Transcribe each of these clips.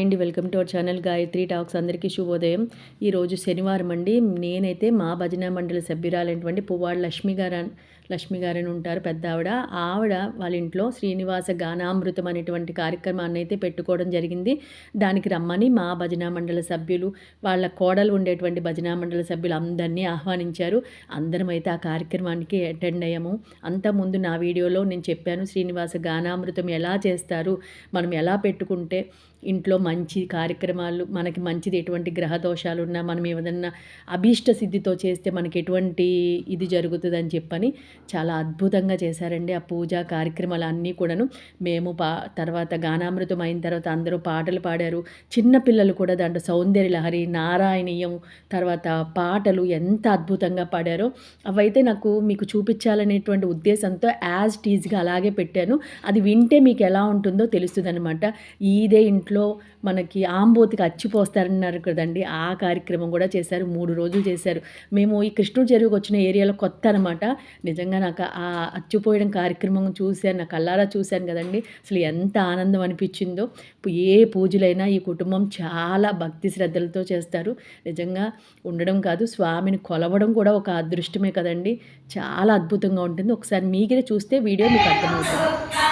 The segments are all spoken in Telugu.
హాయ్ అండి. Welcome to our channel Gayatri talks అందరికీ శుభోదయం. ఈరోజు శనివారం అండి. నేనైతే మా భజన మండలి సభ్యురాలైనటువంటి పువ్వాడ లక్ష్మి గారు లక్ష్మి గారని ఉంటారు పెద్ద ఆవిడ ఆవిడ వాళ్ళ ఇంట్లో శ్రీనివాస గానామృతం అనేటువంటి కార్యక్రమాన్ని అయితే పెట్టుకోవడం జరిగింది. దానికి రమ్మని మా భజన మండలి సభ్యులు వాళ్ళ కోడలు ఉండేటువంటి భజన మండలి సభ్యులు అందరినీ ఆహ్వానించారు. అందరం అయితే ఆ కార్యక్రమానికి అటెండ్ అయ్యాము. అంతకుముందు నా వీడియోలో నేను చెప్పాను శ్రీనివాస గానామృతం ఎలా చేస్తారు మనం ఎలా పెట్టుకుంటే ఇంట్లో మంచి కార్యక్రమాలు మనకి మంచిది ఎటువంటి గ్రహ దోషాలు ఉన్నా మనం ఏదన్నా అభీష్ట సిద్ధితో చేస్తే మనకి ఎటువంటి ఇది జరుగుతుందని చెప్పని చాలా అద్భుతంగా చేశారండి. ఆ పూజ కార్యక్రమాలు అన్నీ కూడాను. మేము పా తర్వాత గానామృతం అయిన తర్వాత అందరూ పాటలు పాడారు. చిన్నపిల్లలు కూడా దాంట్లో సౌందర్య లహరి నారాయణీయం తర్వాత పాటలు ఎంత అద్భుతంగా పాడారో. అవైతే నాకు మీకు చూపించాలనేటువంటి ఉద్దేశంతో యాజ్ టీజ్గా అలాగే పెట్టాను. అది వింటే మీకు ఎలా ఉంటుందో తెలుస్తుంది అనమాట ఇదే ఇంట్లో ఇంట్లో మనకి ఆంబోతికి అచ్చిపోస్తారన్నారు కదండి. ఆ కార్యక్రమం కూడా చేశారు. మూడు రోజులు చేశారు. మేము ఈ కృష్ణుడు చెరువుకి వచ్చిన ఏరియాలో కొత్త అనమాట నిజంగా నాకు ఆ అచ్చిపోయడం కార్యక్రమం చూశాను నా కల్లారా చూశాను కదండి. అసలు ఎంత ఆనందం అనిపించిందో. ఏ పూజలైనా ఈ కుటుంబం చాలా భక్తి శ్రద్ధలతో చేస్తారు. నిజంగా ఉండడం కాదు స్వామిని కొలవడం కూడా ఒక అదృష్టమే కదండి. చాలా అద్భుతంగా ఉంటుంది. ఒకసారి మీకే చూస్తే వీడియో మీకు అర్థమవుతుంది.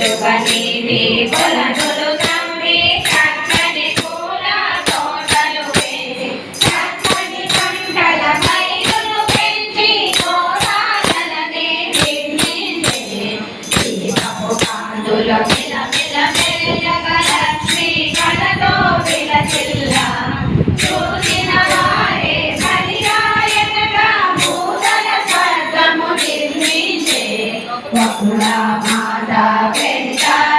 దుఃఖ నివేదన Kau nak mata bencana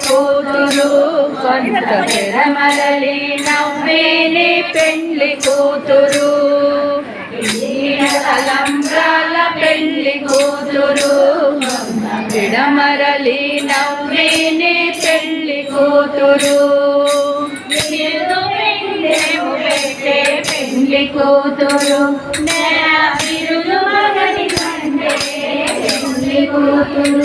కూతురు కొంత తిరమలలి నవ్వేనే పెళ్ళి కూతురు అలంబ్రాల పెళ్ళి కూతురు విడమరలి నవ్వేనే పెళ్ళి కూతురు పెళ్ళి కూతురు కూతురు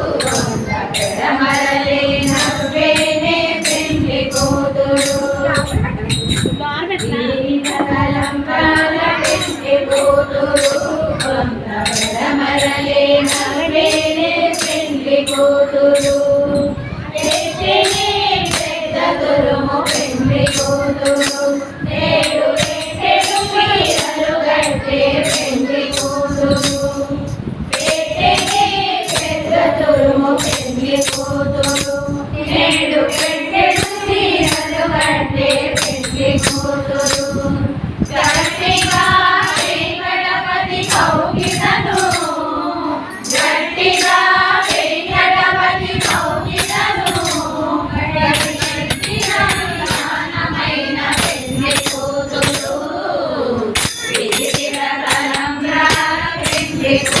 day.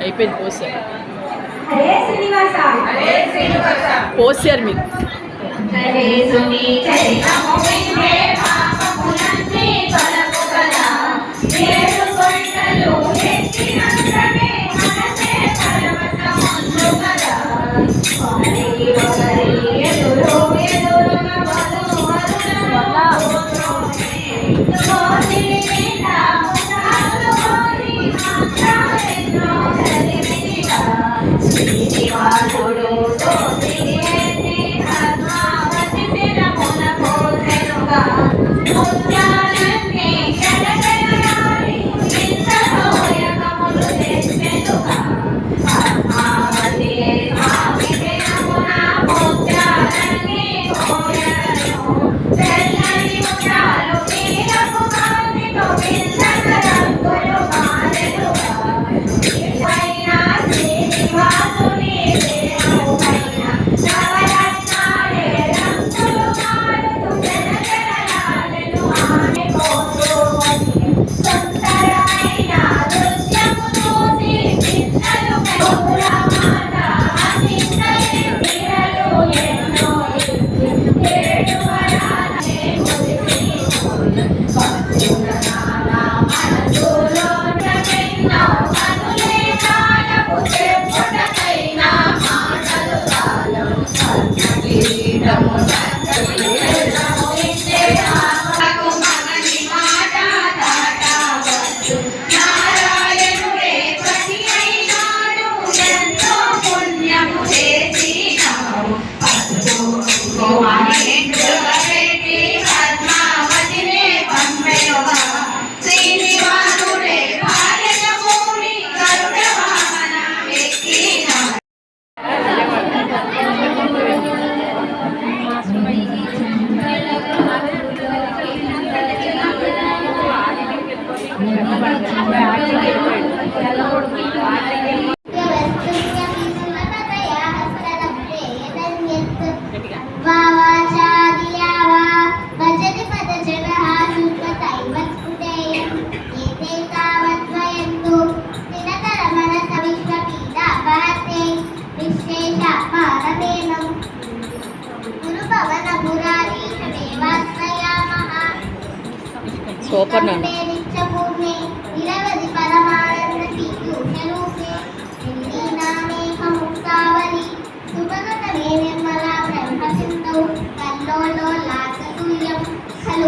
అయిపోయింది పోసారు పోసారు మీకు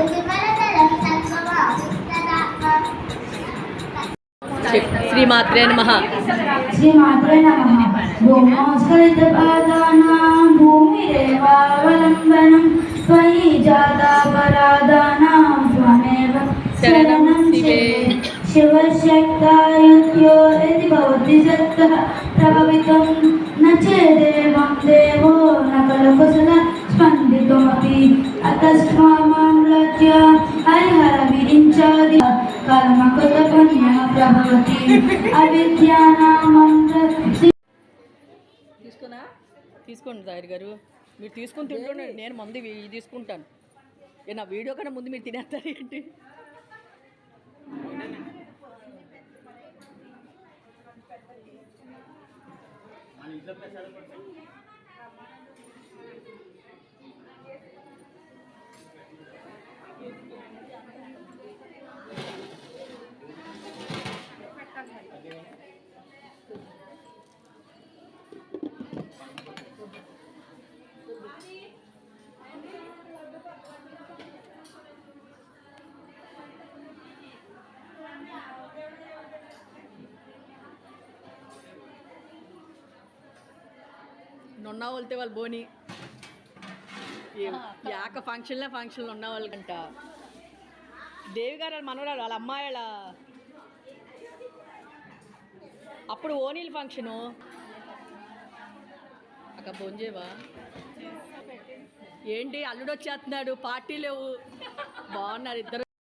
విమలతరం సర్వమాపుస్తదాత్మ శ్రీమాత్రే నమ. శ్రీమాత్రే నమ. భూమోస్కరితపాదానాం భూమిరేవావలంబనం త్వయి జాతాపరాధానాం తీసుకున్నా? తీసుకోండి దారి గారు. మీరు తీసుకుని తింటుండండి నేను ముందు తీసుకుంటాను. ఏ నా వీడియో కన్నా ముందు మీరు తినేస్తారు ఏంటి? మన ఇంట్లో ప్రసాదం పెట్టండి. నున్న వెళ్తే వాళ్ళు బోని. యాక ఫంక్షన్లే ఫంక్షన్లు ఉన్న వాళ్ళకంట. దేవి గారు వాళ్ళ మనవరాలు వాళ్ళ అమ్మాయి వాళ్ళ అప్పుడు ఓనీల్ ఫంక్షను. అక్క భోంచేవా ఏంటి అల్లుడు వచ్చేస్తున్నాడు పార్టీ లేవు. బాగున్నారు ఇద్దరు.